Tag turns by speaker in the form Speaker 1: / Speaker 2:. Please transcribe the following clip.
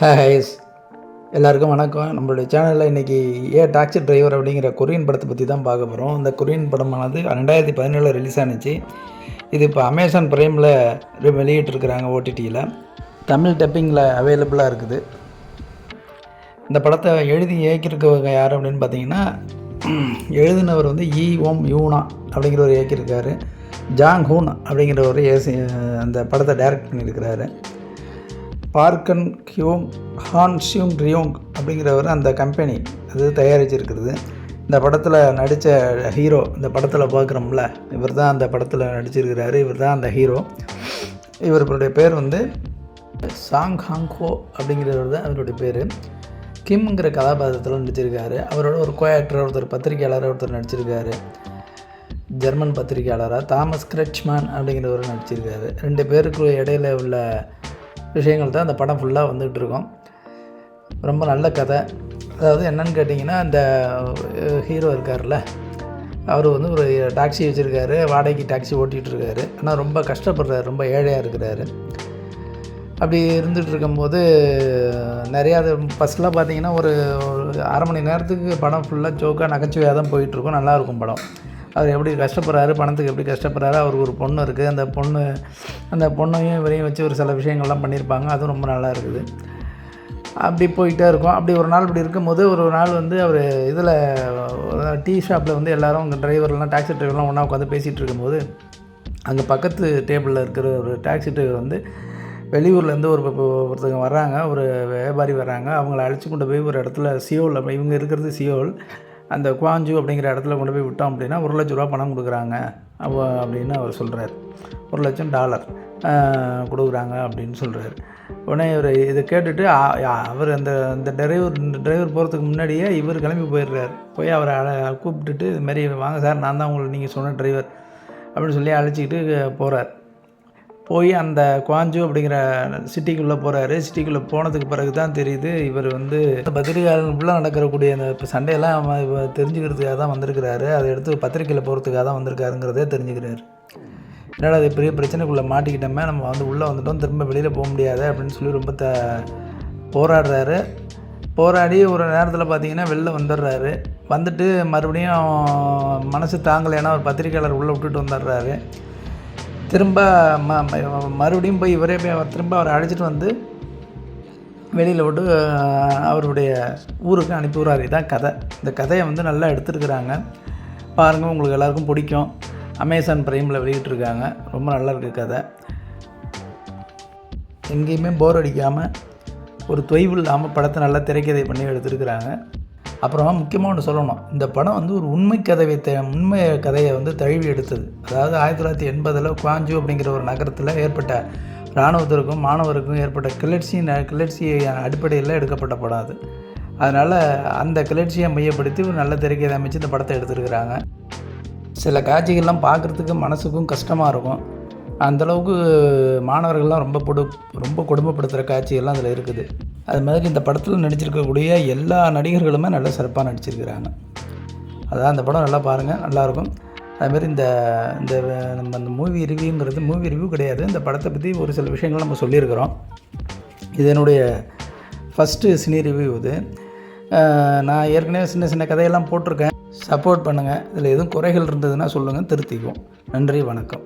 Speaker 1: Has எல்லாருக்கும் வணக்கம். நம்மளுடைய சேனலில் இன்றைக்கி ஏ டாக்ஸி டிரைவர் அப்படிங்கிற கொரியன் படத்தை பற்றி தான் பார்க்க போகிறோம் இந்த கொரியன் படமானது ரெண்டாயிரத்தி பதினேழில் ரிலீஸ் ஆனுச்சு. இது இப்போ அமேசான் ப்ரைமில் வெளியிட்டிருக்கிறாங்க ஓடிடியில் தமிழ் டப்பிங்கில் அவைலபிளாக இருக்குது. இந்த படத்தை எழுதி இயக்கியிருக்கவங்க யார் அப்படின்னு பார்த்தீங்கன்னா எழுதினவர் வந்து இ ஓம் யூனா அப்படிங்கிறவர் இயக்கியிருக்காரு. ஜாங் ஹூன் அப்படிங்கிறவர் ஏசி அந்த படத்தை டைரக்ட் பண்ணியிருக்கிறாரு. பார்க்கன் கியோங் ஹான் ஷியூங் ரியோங் அப்படிங்கிறவர் அந்த கம்பெனி. அது தயாரிச்சிருக்கிறது. இந்த படத்தில் நடித்த ஹீரோ இந்த படத்தில் பார்க்குறோம்ல இவர் தான் அந்த படத்தில் நடிச்சிருக்கிறாரு இவர் தான் அந்த ஹீரோ. இவருடைய பேர் வந்து சாங் ஹாங்ஹோ அப்படிங்கிறவர் தான் அவருடைய பேர். கிம்ங்கிற கதாபாத்திரத்தில் நடிச்சிருக்காரு. அவரோட ஒரு கோ ஒருத்தர் பத்திரிகையாளர் ஒருத்தர் நடிச்சிருக்காரு. ஜெர்மன் பத்திரிகையாளராக தாமஸ் கிரட்ச்மேன் அப்படிங்கிறவர் நடிச்சிருக்காரு. ரெண்டு பேருக்கு இடையில உள்ள விஷயங்கள் தான் அந்த படம் ஃபுல்லாக வந்துகிட்டு இருக்கும் ரொம்ப நல்ல கதை. அதாவது என்னன்னு கேட்டிங்கன்னா அந்த ஹீரோ இருக்கார்ல அவர் வந்து ஒரு டாக்ஸி வச்சுருக்காரு வாடகைக்கு டாக்ஸி ஓட்டிகிட்டு இருக்காரு ஆனால் ரொம்ப கஷ்டப்படுறாரு ரொம்ப ஏழையாக இருக்கிறாரு. அப்படி இருந்துகிட்டு இருக்கும்போது நிறையா அது ஃபஸ்ட்லாம் பார்த்தீங்கன்னா ஒரு ஒரு அரை மணி நேரத்துக்கு படம் ஃபுல்லாக ஜோக்காக நகைச்சுவையாக தான் போயிட்டுருக்கும் நல்லாயிருக்கும் படம். அவர் எப்படி கஷ்டப்படுறாரு பணத்துக்கு எப்படி கஷ்டப்படுறாரு அவருக்கு ஒரு பொண்ணு இருக்குது அந்த பொண்ணு அந்த பொண்ணையும் இவரையும் வச்சு ஒரு சில விஷயங்கள்லாம் பண்ணியிருப்பாங்க. அதுவும் ரொம்ப நல்லா இருக்குது. அப்படி போயிட்டே இருக்கும். அப்படி ஒரு நாள் இப்படி இருக்கும்போது ஒரு நாள் வந்து அவர் இதில் டீ ஷாப்பில் வந்து எல்லோரும் டிரைவர்லாம் டாக்ஸி டிரைவர்லாம் ஒன்றா உட்காந்து பேசிகிட்டு இருக்கும்போது அங்கே பக்கத்து டேபிளில் இருக்கிற ஒரு டாக்ஸி டிரைவர் வந்து வெளியூர்லேருந்து ஒரு ஒருத்தங்க வர்றாங்க. ஒரு வியாபாரி வர்றாங்க. அவங்கள அழைச்சி கொண்டு போய் ஒரு இடத்துல சியோல் இவங்க இருக்கிறது சியோல் அந்த குவாஞ்சு அப்படிங்கிற இடத்துல கொண்டு போய் விட்டோம் அப்படின்னா ஒரு லட்ச ரூபா பணம் கொடுக்குறாங்க. அவ அப்படின்னு அவர் சொல்கிறார் ஒரு லட்சம் டாலர் கொடுக்குறாங்க அப்படின்னு சொல்கிறாரு உடனே இவர் இதை கேட்டுட்டு அவர் அந்த அந்த டிரைவர் இந்த டிரைவர் போகிறதுக்கு முன்னாடியே இவர் கிளம்பி போயிடுறாரு. போய் அவரை அழ கூப்பிட்டுட்டு இதுமாரி வாங்க சார் நான் தான் உங்களுக்கு நீங்கள் சொன்ன டிரைவர் அப்படின்னு சொல்லி அழைச்சிக்கிட்டு போகிறார் போய் அந்த குவாஞ்சு அப்படிங்கிற சிட்டிக்குள்ளே போகிறாரு சிட்டிக்குள்ளே போனதுக்கு பிறகு தான் தெரியுது இவர் வந்து பத்திரிகையாளர்களுக்குள்ளே நடக்கிறக்கூடிய அந்த சண்டையெல்லாம் தெரிஞ்சுக்கிறதுக்காக தான் வந்திருக்கிறாரு. அதை எடுத்து பத்திரிக்கையில் போகிறதுக்காக தான் வந்திருக்காருங்கிறதே தெரிஞ்சுக்கிறாரு. என்னடா அது பெரிய பிரச்சனைக்குள்ளே மாட்டிக்கிட்டோமே நம்ம வந்து உள்ளே வந்துட்டோம் திரும்ப வெளியில் போக முடியாது அப்படின்னு சொல்லி ரொம்ப த போராடுறாரு. போராடி ஒரு நேரத்தில் பார்த்தீங்கன்னா வெளில வந்துடுறாரு. வந்துட்டு மறுபடியும் மனசு தாங்கலைன்னா ஒரு பத்திரிக்கையாளர் உள்ளே விட்டுட்டு வந்துடுறாரு. திரும்ப ம மறுபடியும் போய் இவரே போய் திரும்ப அவரை அழைச்சிட்டு வந்து வெளியில் விட்டு அவருடைய ஊருக்கு அனுப்பி விட்றாரு இதான் கதை. இந்த கதையை வந்து நல்லா எடுத்துருக்குறாங்க. பாருங்கள் உங்களுக்கு எல்லாருக்கும் பிடிக்கும். அமேசான் ப்ரைமில் வெளியிட்ருக்காங்க ரொம்ப நல்லா இருக்குது கதை. எங்கேயுமே போர் அடிக்காமல் ஒரு தொய்வு இல்லாமல் படத்தை நல்லா திரைக்கதை பண்ணி எடுத்துருக்குறாங்க. அப்புறம் முக்கியமாக ஒன்று சொல்லணும். இந்த படம் வந்து ஒரு உண்மை கதையை த உண்மை கதையை வந்து தழுவி எடுத்தது. அதாவது ஆயிரத்தி தொள்ளாயிரத்தி எண்பதில் குவாஞ்சு அப்படிங்கிற ஒரு நகரத்தில் ஏற்பட்ட இராணுவத்திற்கும் மாணவருக்கும் ஏற்பட்ட கிளர்ச்சி கிளர்ச்சி அடிப்படையில் எடுக்கப்பட்ட படம் அது. அதனால் அந்த கிளர்ச்சியை மையப்படுத்தி ஒரு நல்ல திரைக்கதை அமைச்சு இந்த படத்தை எடுத்துருக்கிறாங்க. சில காட்சிகள்லாம் பார்க்குறதுக்கு மனசுக்கும் கஷ்டமாக இருக்கும். அந்தளவுக்கு மாணவர்கள்லாம் ரொம்ப கொடு ரொம்ப கொடுமைப்படுத்துகிற காட்சிகள்லாம் அதில் இருக்குது. அது மாதிரி இந்த படத்தில் நடிச்சிருக்கக்கூடிய எல்லா நடிகர்களுமே நல்லா சிறப்பாக நடிச்சிருக்கிறாங்க. அதான் அந்த படம் நல்லா பாருங்கள் நல்லாயிருக்கும் அதுமாரி இந்த இந்த நம்ம அந்த மூவி ரிவ்யூங்கிறது மூவி ரிவ்யூ கிடையாது. இந்த படத்தை பற்றி ஒரு சில விஷயங்கள் நம்ம சொல்லியிருக்கிறோம். இது என்னுடைய ஃபஸ்ட்டு சினி ரிவ்யூ இது. நான் ஏற்கனவே சின்ன சின்ன கதையெல்லாம் போட்டிருக்கேன். சப்போர்ட் பண்ணுங்கள் இதில் எதுவும் குறைகள் இருந்ததுன்னா சொல்லுங்கள் திருத்திக்குவோம். நன்றி வணக்கம்.